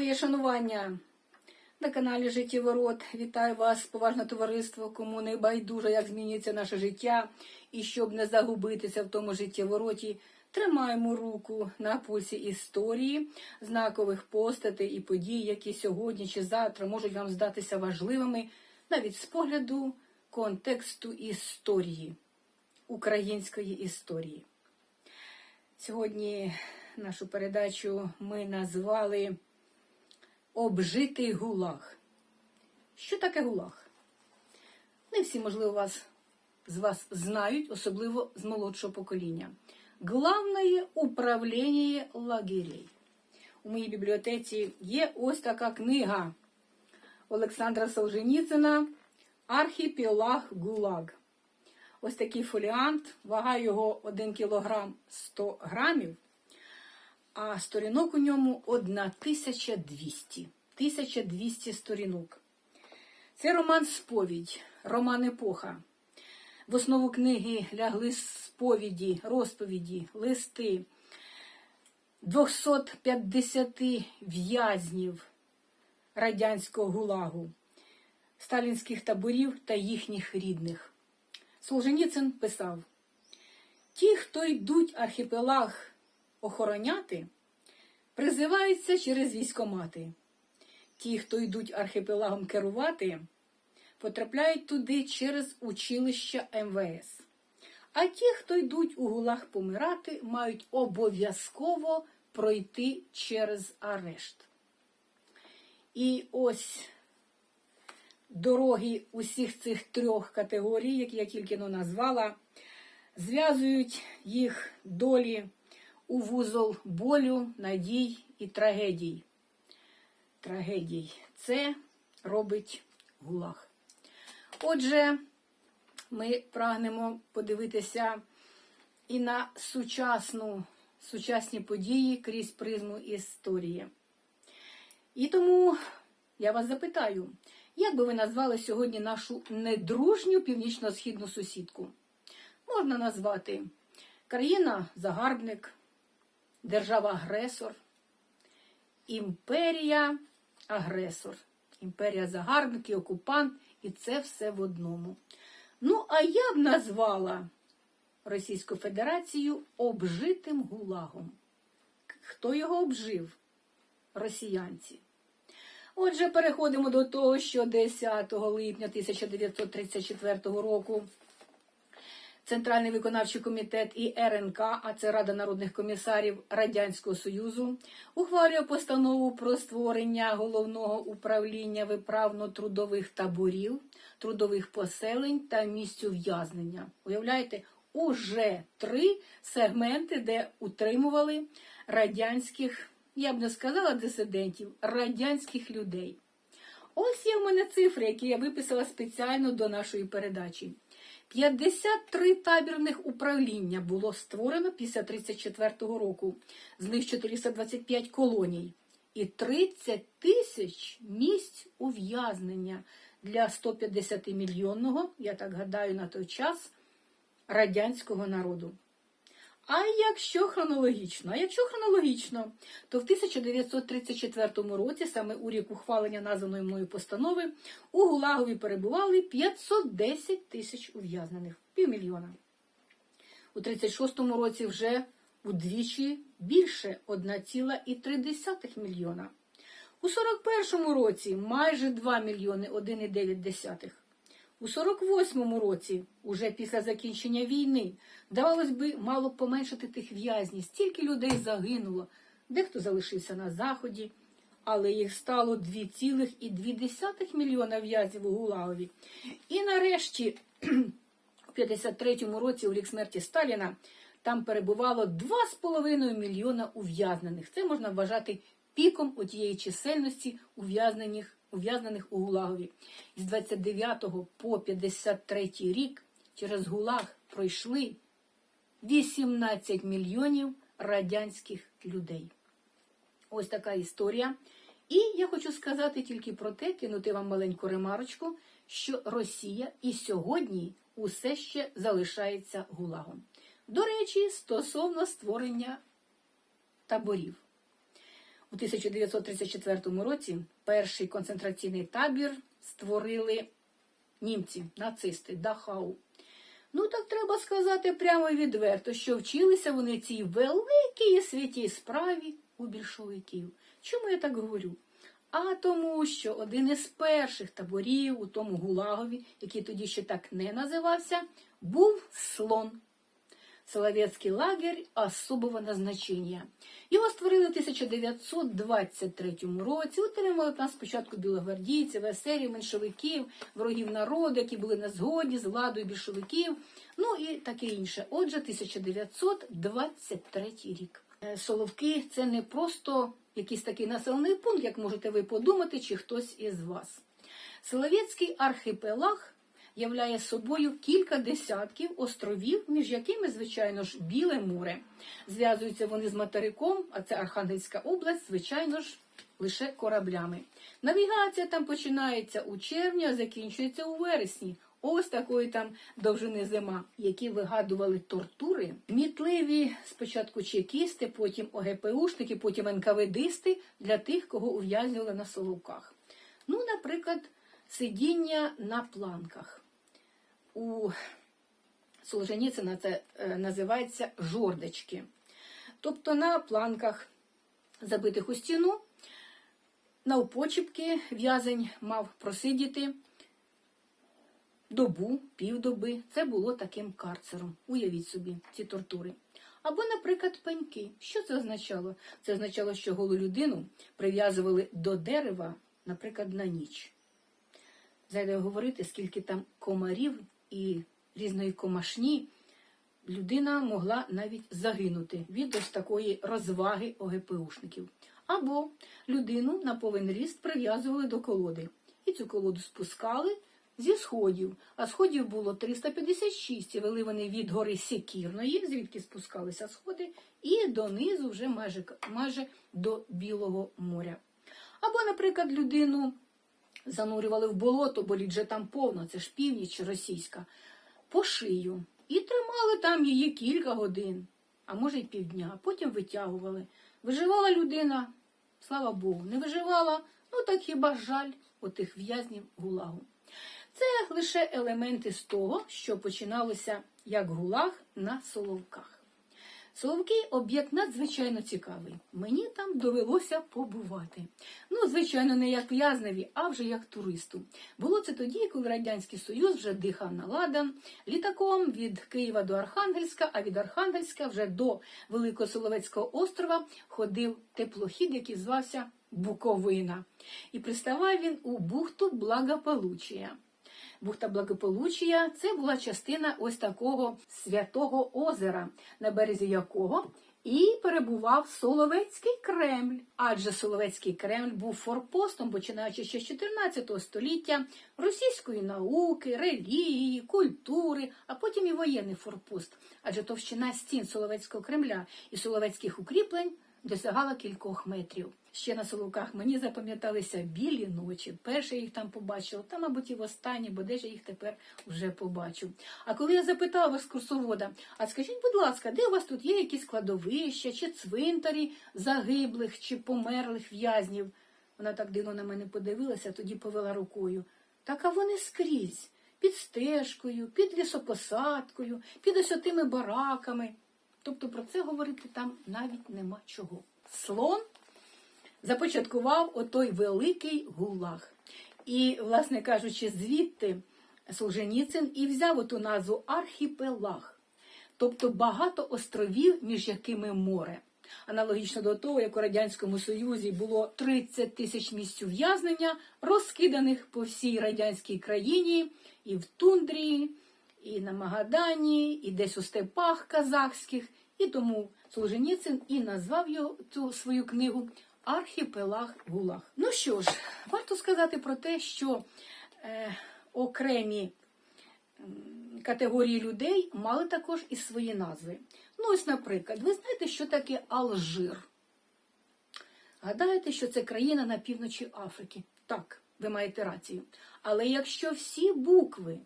Моє шанування на каналі Життєворот. Вітаю вас, поважне товариство, кому не байдуже, як змінюється наше життя, і щоб не загубитися в тому життєвороті, тримаємо руку на пульсі історії, знакових постатей і подій, які сьогодні чи завтра можуть вам здатися важливими, навіть з погляду контексту історії, української історії. Сьогодні нашу передачу ми назвали Обжитий гулаг. Що таке гулаг? Не всі, можливо, вас, з вас знають, особливо з молодшого покоління. Главне управління лагерей. У моїй бібліотеці є ось така книга Олександра Солженіцина Архіпелаг Гулаг. Ось такий фоліант, вага його 1 кг 100 грамів, а сторінок у ньому 1200. 1200 сторінок. Це роман Сповідь, роман Епоха. В основу книги лягли сповіді, розповіді, листи 250 в'язнів радянського гулагу, сталінських таборів та їхніх рідних. Солженіцин писав: ті, хто йдуть архіпелаг охороняти, призиваються через військомати. Ті, хто йдуть архіпелагом керувати, потрапляють туди через училище МВС. А ті, хто йдуть у гулаг помирати, мають обов'язково пройти через арешт. І ось дороги усіх цих трьох категорій, які я тільки но назвала, зв'язують їх долі у вузол болю, надій і трагедій. Трагедій. Це робить гулаг. Отже, ми прагнемо подивитися і на сучасну, сучасні події крізь призму історії. І тому я вас запитаю, як би ви назвали сьогодні нашу недружню північно-східну сусідку? Можна назвати країна-загарбник, держава-агресор, імперія-агресор, імперія-загарбник і окупант, і це все в одному. Ну, а я б назвала Російську Федерацію обжитим гулагом. Хто його обжив? Росіянці. Отже, переходимо до того, що 10 липня 1934 року Центральний виконавчий комітет і РНК, а це Рада народних комісарів Радянського Союзу, ухвалює постанову про створення головного управління виправно-трудових таборів, трудових поселень та місць ув'язнення. Уявляєте, уже три сегменти, де утримували радянських, я б не сказала дисидентів, радянських людей. Ось є в мене цифри, які я виписала спеціально до нашої передачі. 53 табірних управління було створено після 1934 року, з них 425 колоній і 30 тисяч місць ув'язнення для 150 мільйонного, я так гадаю, на той час радянського народу. А якщо хронологічно, а якщо хронологічно, то в 1934 році, саме у рік ухвалення названої мною постанови, у Гулагові перебували 510 тисяч ув'язнених, півмільйона. У 36-му році вже удвічі більше 1,3 мільйона. У 41-му році майже 2 мільйони 1,9. У 48-му році, уже після закінчення війни, здавалось би, мало поменшити тих в'язнів, стільки людей загинуло, дехто залишився на заході, але їх стало 2,2 мільйона в'язнів у Гулагові. І нарешті, у 53-му році, у рік смерті Сталіна, там перебувало 2,5 мільйона ув'язнених. Це можна вважати піком у тієї чисельності ув'язнених ув'язнених у Гулагові. З 29 по 53 рік через Гулаг пройшли 18 мільйонів радянських людей. Ось така історія. І я хочу сказати тільки про те, кинути вам маленьку ремарочку, що Росія і сьогодні усе ще залишається гулагом. До речі, стосовно створення таборів. У 1934 році перший концентраційний табір створили німці, нацисти Дахау. Ну, так треба сказати прямо відверто, що вчилися вони цій великій святій справі у більшовиків. Чому я так говорю? А тому, що один із перших таборів у тому Гулагові, який тоді ще так не називався, був слон. Соловецький лагерь особого назначення. Його створили в 1923 році. Утримали там спочатку білогвардійців, есерів, меншовиків, ворогів народу, які були на згоді з владою більшовиків, ну і таке інше. Отже, 1923 рік. Е, Соловки це не просто якийсь такий населений пункт, як можете ви подумати, чи хтось із вас. Соловецький архіпелаг являє собою кілька десятків островів, між якими, звичайно ж, Біле море. Зв'язуються вони з материком, а це Архангельська область, звичайно ж, лише кораблями. Навігація там починається у червні, а закінчується у вересні. Ось такої там довжини зима, які вигадували тортури. Мітливі спочатку чекісти, потім ОГПУшники, потім НКВДисти для тих, кого ув'язнювали на Соловках. Ну, наприклад, сидіння на планках. У Солженіцина це е, називається жордочки. Тобто на планках, забитих у стіну, навпочіпки в'язень мав просидіти добу, півдоби. Це було таким карцером. Уявіть собі ці тортури. Або, наприклад, пеньки. Що це означало? Це означало, що голу людину прив'язували до дерева, наприклад, на ніч. Зайде говорити, скільки там комарів і різної комашні, людина могла навіть загинути від ось такої розваги ОГПУшників. Або людину на повен ріст прив'язували до колоди. І цю колоду спускали зі сходів. А сходів було 356, і вели вони від гори Секірної, звідки спускалися сходи, і донизу вже майже, майже до Білого моря. Або, наприклад, людину занурювали в болото, бо лід там повно, це ж північ російська, по шию. І тримали там її кілька годин, а може й півдня. Потім витягували. Виживала людина, слава Богу, не виживала, ну так хіба жаль отих в'язнів гулагу. Це лише елементи з того, що починалося як гулаг на Соловках. Соловки об'єкт надзвичайно цікавий. Мені там довелося побувати. Ну, звичайно, не як в'язневі, а вже як туристу. Було це тоді, коли Радянський Союз вже дихав на ладан літаком від Києва до Архангельська, а від Архангельська вже до Великосоловецького острова ходив теплохід, який звався Буковина. І приставав він у бухту Благополучія. Бухта Благополучія це була частина ось такого святого озера, на березі якого і перебував Соловецький Кремль. Адже Соловецький Кремль був форпостом, починаючи ще з 14 століття, російської науки, релігії, культури, а потім і воєнний форпост. Адже товщина стін Соловецького Кремля і Соловецьких укріплень досягала кількох метрів. Ще на Соловках мені запам'яталися білі ночі. Перше їх там побачила, та, мабуть, і востаннє, бо де ж я їх тепер вже побачу. А коли я запитала екскурсовода, а скажіть, будь ласка, де у вас тут є якісь кладовища чи цвинтарі загиблих чи померлих в'язнів? Вона так дивно на мене подивилася, тоді повела рукою. Так а вони скрізь, під стежкою, під лісопосадкою, під ось отими бараками. Тобто про це говорити там навіть нема чого. Слон започаткував отой великий гулаг. І, власне кажучи, звідти Солженіцин і взяв оту назву архіпелаг, тобто багато островів, між якими море. Аналогічно до того, як у Радянському Союзі було 30 тисяч місць ув'язнення, розкиданих по всій радянській країні, і в тундрі, і на Магадані, і десь у степах казахських. І тому Солженіцин і назвав його цю свою книгу Архіпелаг Гулаг. Ну що ж, варто сказати про те, що е, окремі категорії людей мали також і свої назви. Ну, ось, наприклад, ви знаєте, що таке Алжир? Гадаєте, що це країна на півночі Африки? Так, ви маєте рацію. Але якщо всі букви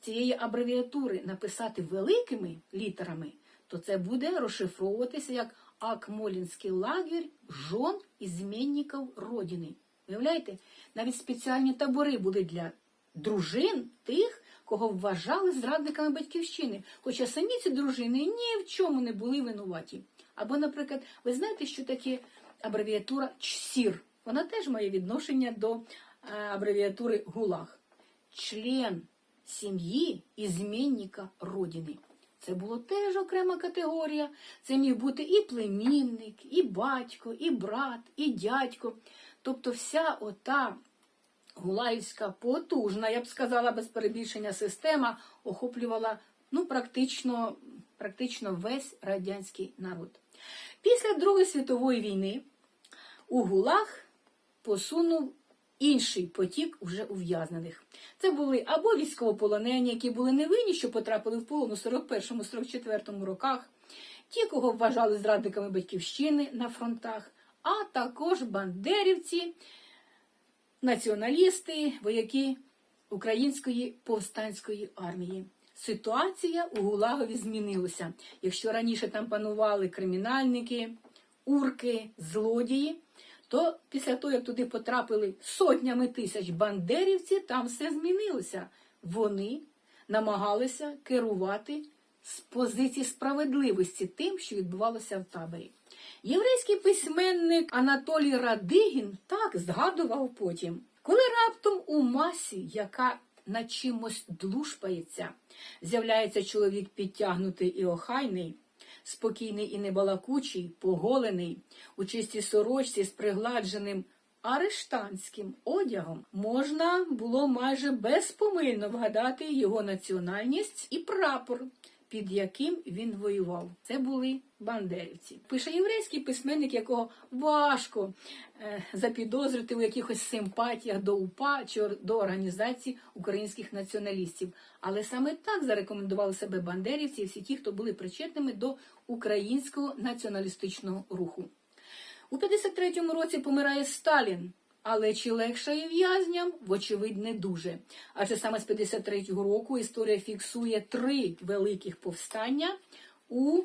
цієї абревіатури написати великими літерами, то це буде розшифровуватися як Акмолінський лагерь жон ізменників Родини. Уявляєте, навіть спеціальні табори були для дружин тих, кого вважали зрадниками батьківщини. Хоча самі ці дружини ні в чому не були винуваті. Або, наприклад, ви знаєте, що таке абревіатура ЧСІР? Вона теж має відношення до е, абревіатури ГУЛАГ. Член сім'ї і змінника родини. Це була теж окрема категорія. Це міг бути і племінник, і батько, і брат, і дядько. Тобто вся ота гулаївська потужна, я б сказала, без перебільшення система охоплювала ну, практично, практично весь радянський народ. Після Другої світової війни у ГУЛАГ посунув інший потік вже ув'язнених. Це були або військовополонені, які були невинні, що потрапили в полон у 41-44 роках, ті, кого вважали зрадниками батьківщини на фронтах, а також бандерівці, націоналісти, вояки Української повстанської армії. Ситуація у Гулагові змінилася. Якщо раніше там панували кримінальники, урки, злодії, то після того, як туди потрапили сотнями тисяч бандерівців, там все змінилося. Вони намагалися керувати з позиції справедливості тим, що відбувалося в таборі. Єврейський письменник Анатолій Радигін так згадував потім, коли раптом у масі, яка над чимось длушпається, з'являється чоловік підтягнутий і охайний, спокійний і небалакучий, поголений, у чистій сорочці з пригладженим арештанським одягом, можна було майже безпомильно вгадати його національність і прапор, під яким він воював. Це були бандерівці. Пише єврейський письменник, якого важко е, запідозрити у якихось симпатіях до УПА чи до організації українських націоналістів. Але саме так зарекомендували себе бандерівці і всі ті, хто були причетними до українського націоналістичного руху. У 53-му році помирає Сталін. Але чи легшає в'язням? Вочевидь, не дуже. Адже саме з 53-го року історія фіксує три великих повстання у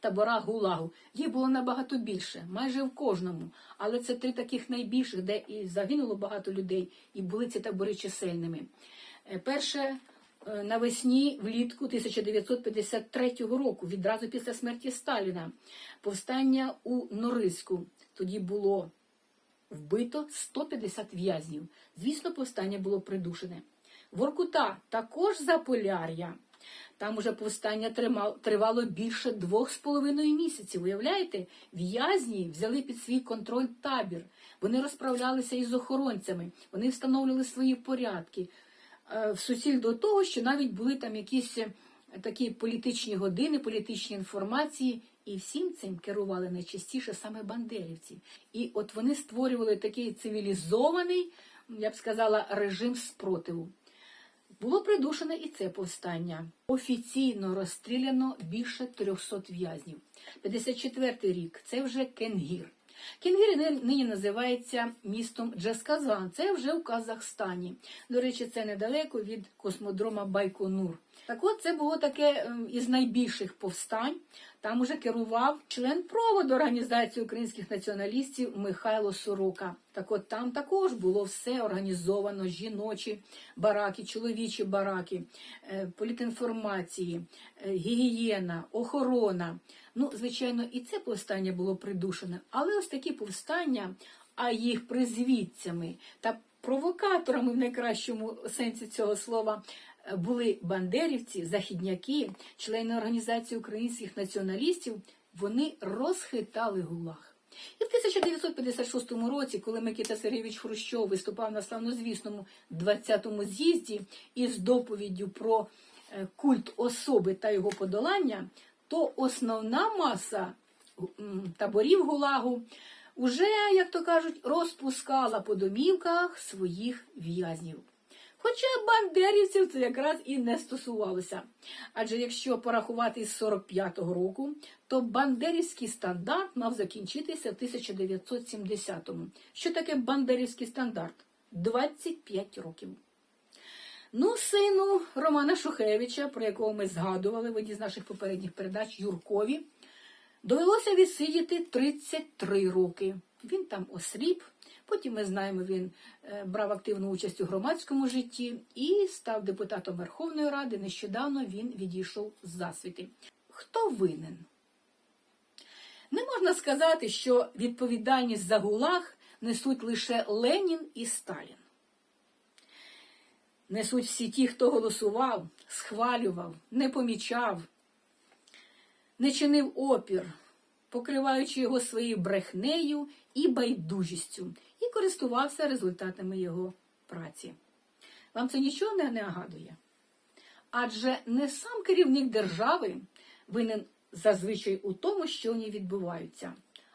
таборах Гулагу. Їх було набагато більше, майже в кожному. Але це три таких найбільших, де і загинуло багато людей, і були ці табори чисельними. Е, Перше е, навесні влітку 1953 року, відразу після смерті Сталіна, повстання у Норильську. Тоді було вбито 150 в'язнів. Звісно, повстання було придушене. Воркута також Заполяр'я. Там уже повстання тривало більше двох з половиною місяців. Уявляєте, в'язні взяли під свій контроль табір. Вони розправлялися із охоронцями, вони встановлювали свої порядки. Е, В суціль до того, що навіть були там якісь е, такі політичні години, політичні інформації, і всім цим керували найчастіше саме бандерівці. І от вони створювали такий цивілізований, я б сказала, режим спротиву. Було придушене і це повстання. Офіційно розстріляно більше 300 в'язнів. 54-й рік це вже Кенгір. Кенгір нині називається містом Джесказан. Це вже у Казахстані. До речі, це недалеко від космодрома Байконур. Так от це було таке ем, із найбільших повстань. Там уже керував член проводу організації українських націоналістів Михайло Сорока. Так от там також було все організовано: жіночі бараки, чоловічі бараки, е, політінформації, е, гігієна, охорона. Ну, звичайно, і це повстання було придушене, але ось такі повстання, а їх призвідцями та провокаторами в найкращому сенсі цього слова були бандерівці, західняки, члени організації українських націоналістів. Вони розхитали гулаг. І в 1956 році, коли Микита Сергійович Хрущов виступав на славнозвісному 20-му з'їзді із доповіддю про е, культ особи та його подолання, то основна маса таборів Гулагу уже, як то кажуть, розпускала по домівках своїх в'язнів. Хоча бандерівців це якраз і не стосувалося. Адже якщо порахувати з 45-го року, то бандерівський стандарт мав закінчитися в 1970-му. Що таке бандерівський стандарт? 25 років. Ну, сину Романа Шухевича, про якого ми згадували в одній з наших попередніх передач Юркові, Довелося відсидіти 33 роки. Він там осліп. Потім ми знаємо, він е, брав активну участь у громадському житті і став депутатом Верховної Ради. Нещодавно він відійшов з засвіти. Хто винен? Не можна сказати, що відповідальність за гулаг несуть лише Ленін і Сталін. Несуть всі ті, хто голосував, схвалював, не помічав, не чинив опір, покриваючи його своєю брехнею і байдужістю, і користувався результатами його праці. Вам це нічого не нагадує? Адже не сам керівник держави винен зазвичай у тому, що в ній відбуваються,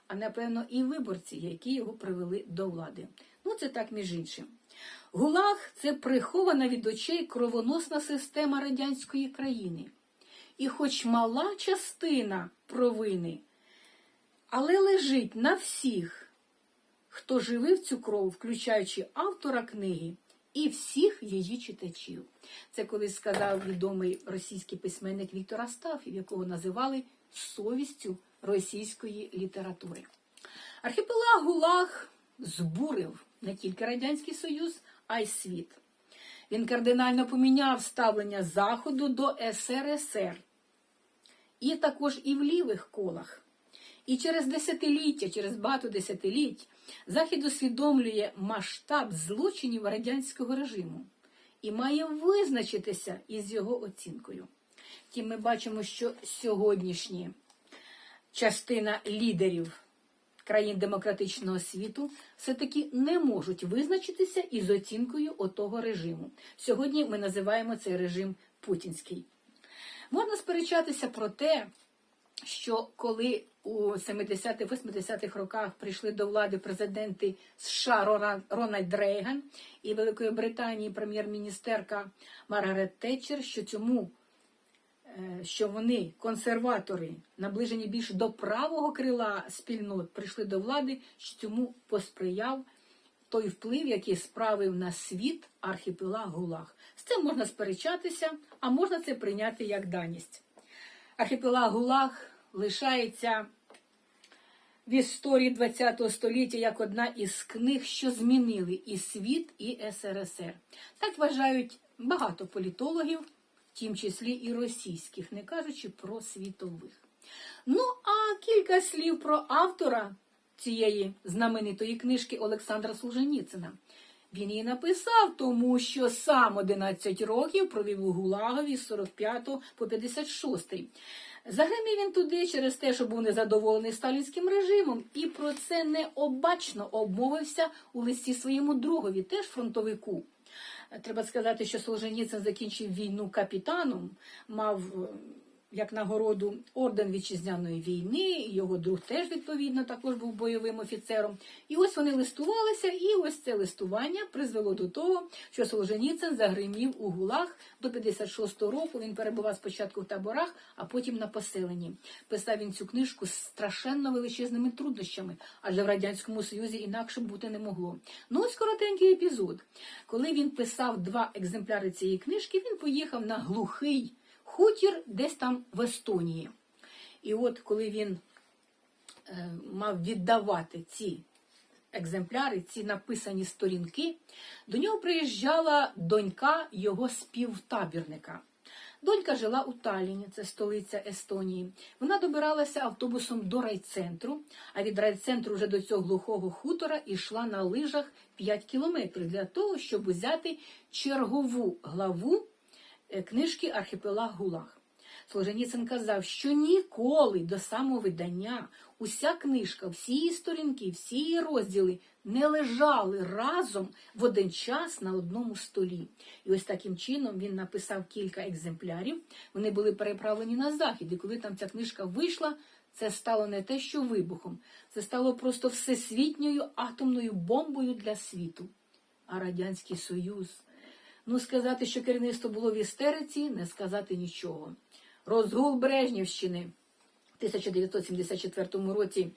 а напевно і виборці, які його привели до влади. Ну, це так між іншим. ГУЛАГ це прихована від очей кровоносна система радянської країни. І хоч мала частина провини, але лежить на всіх, хто живив цю кров, включаючи автора книги і всіх її читачів. Це колись сказав відомий російський письменник Віктор Астафів, якого називали совістю російської літератури. Архіпелаг ГУЛАГ збурив не тільки Радянський Союз, а й світ. Він кардинально поміняв ставлення Заходу до СРСР і також і в лівих колах. І через десятиліття, через багато десятиліть, Захід усвідомлює масштаб злочинів радянського режиму і має визначитися із його оцінкою. Втім, ми бачимо, що сьогоднішні частина лідерів країн демократичного світу все-таки не можуть визначитися із оцінкою отого режиму. Сьогодні ми називаємо цей режим путінський. Можна сперечатися про те, що коли у 70-80-х роках прийшли до влади президенти США Рональд Рейган і Великої Британії прем'єр-міністерка Маргарет Тетчер, що цьому е, що вони, консерватори, наближені більш до правого крила спільнот, прийшли до влади, що цьому посприяв той вплив, який справив на світ архіпелаг Гулаг. З цим можна сперечатися, а можна це прийняти як даність. Архіпелаг Гулаг лишається в історії ХХ століття як одна із книг, що змінили і світ, і СРСР. Так вважають багато політологів, в тім числі і російських, не кажучи про світових. Ну, а кілька слів про автора цієї знаменитої книжки Олександра Солженіцина. Він її написав, тому що сам 11 років провів у Гулагові з 45 по 56. Загримів він туди через те, що був незадоволений сталінським режимом, і про це необачно обмовився у листі своєму другові, теж фронтовику. Треба сказати, що Солженіцин закінчив війну капітаном, мав як нагороду орден вітчизняної війни, його друг теж відповідно також був бойовим офіцером. І ось вони листувалися, і ось це листування призвело до того, що Солженіцин загримів у гулах до 56-го року. Він перебував спочатку в таборах, а потім на поселенні. Писав він цю книжку з страшенно величезними труднощами, адже в радянському союзі інакше бути не могло. Ну ось коротенький епізод. Коли він писав два екземпляри цієї книжки, він поїхав на глухий хутір десь там в Естонії. І от коли він е, мав віддавати ці екземпляри, ці написані сторінки, до нього приїжджала донька його співтабірника. Донька жила у Талліні, це столиця Естонії. Вона добиралася автобусом до райцентру, а від райцентру вже до цього глухого хутора йшла на лижах 5 кілометрів для того, щоб взяти чергову главу книжки Архіпелаг Гулаг. Солженіцин казав, що ніколи до самого видання уся книжка, всі її сторінки, всі її розділи не лежали разом в один час на одному столі. І ось таким чином він написав кілька екземплярів. Вони були переправлені на захід. І коли там ця книжка вийшла, це стало не те, що вибухом, це стало просто всесвітньою атомною бомбою для світу. А Радянський Союз. Ну, сказати, що керівництво було в істериці, не сказати нічого. Розгул Брежнівщини в 1974 році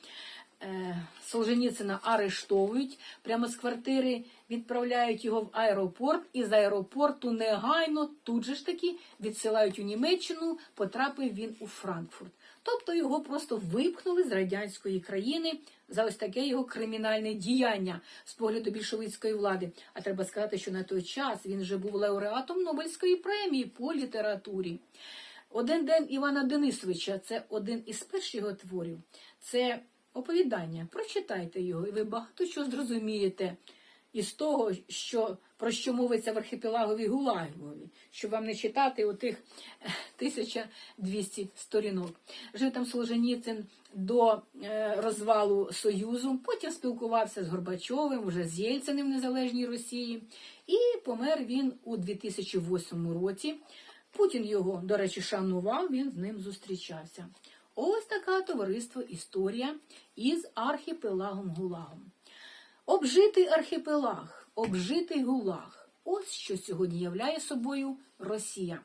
е, Солженіцина арештовують, прямо з квартири відправляють його в аеропорт, і з аеропорту негайно тут же ж таки відсилають у Німеччину, потрапив він у Франкфурт. Тобто його просто випхнули з радянської країни за ось таке його кримінальне діяння з погляду більшовицької влади. А треба сказати, що на той час він вже був лауреатом Нобелівської премії по літературі. Один день Івана Денисовича це один із перших його творів. Це оповідання. Прочитайте його, і ви багато чого зрозумієте із того, що, про що мовиться в архіпелагові Гулагові, щоб вам не читати отих е, 1200 сторінок. Жив там Солженіцин до е, розвалу Союзу, потім спілкувався з Горбачовим, вже з Єльциним в Незалежній Росії, і помер він у 2008 році. Путін його, до речі, шанував, він з ним зустрічався. Ось така товариство історія із архіпелагом Гулагом. Обжитий архіпелаг, обжитий гулаг. Ось що сьогодні являє собою Росія.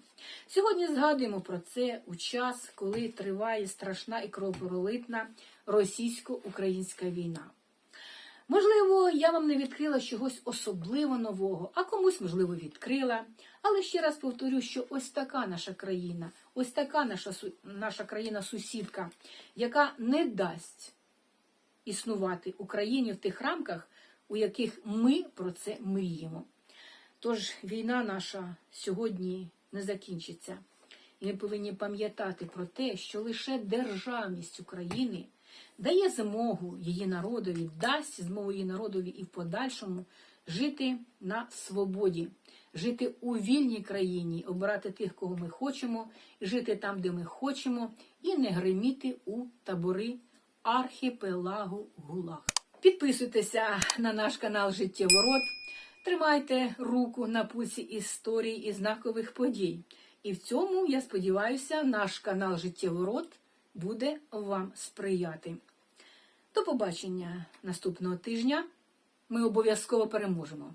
Сьогодні згадуємо про це у час, коли триває страшна і кровопролитна російсько-українська війна. Можливо, я вам не відкрила чогось особливо нового, а комусь, можливо, відкрила. Але ще раз повторю, що ось така наша країна, ось така наша, наша країна-сусідка, яка не дасть існувати Україні в тих рамках, у яких ми про це мріємо. Тож війна наша сьогодні не закінчиться. І ми повинні пам'ятати про те, що лише державність України дає змогу її народові, дасть змогу її народові і в подальшому жити на свободі, жити у вільній країні, обирати тих, кого ми хочемо, жити там, де ми хочемо, і не гриміти у табори архіпелагу Гулаг. Підписуйтеся на наш канал Життєворот, тримайте руку на пульсі історій і знакових подій. І в цьому, я сподіваюся, наш канал Життєворот буде вам сприяти. До побачення наступного тижня. Ми обов'язково переможемо.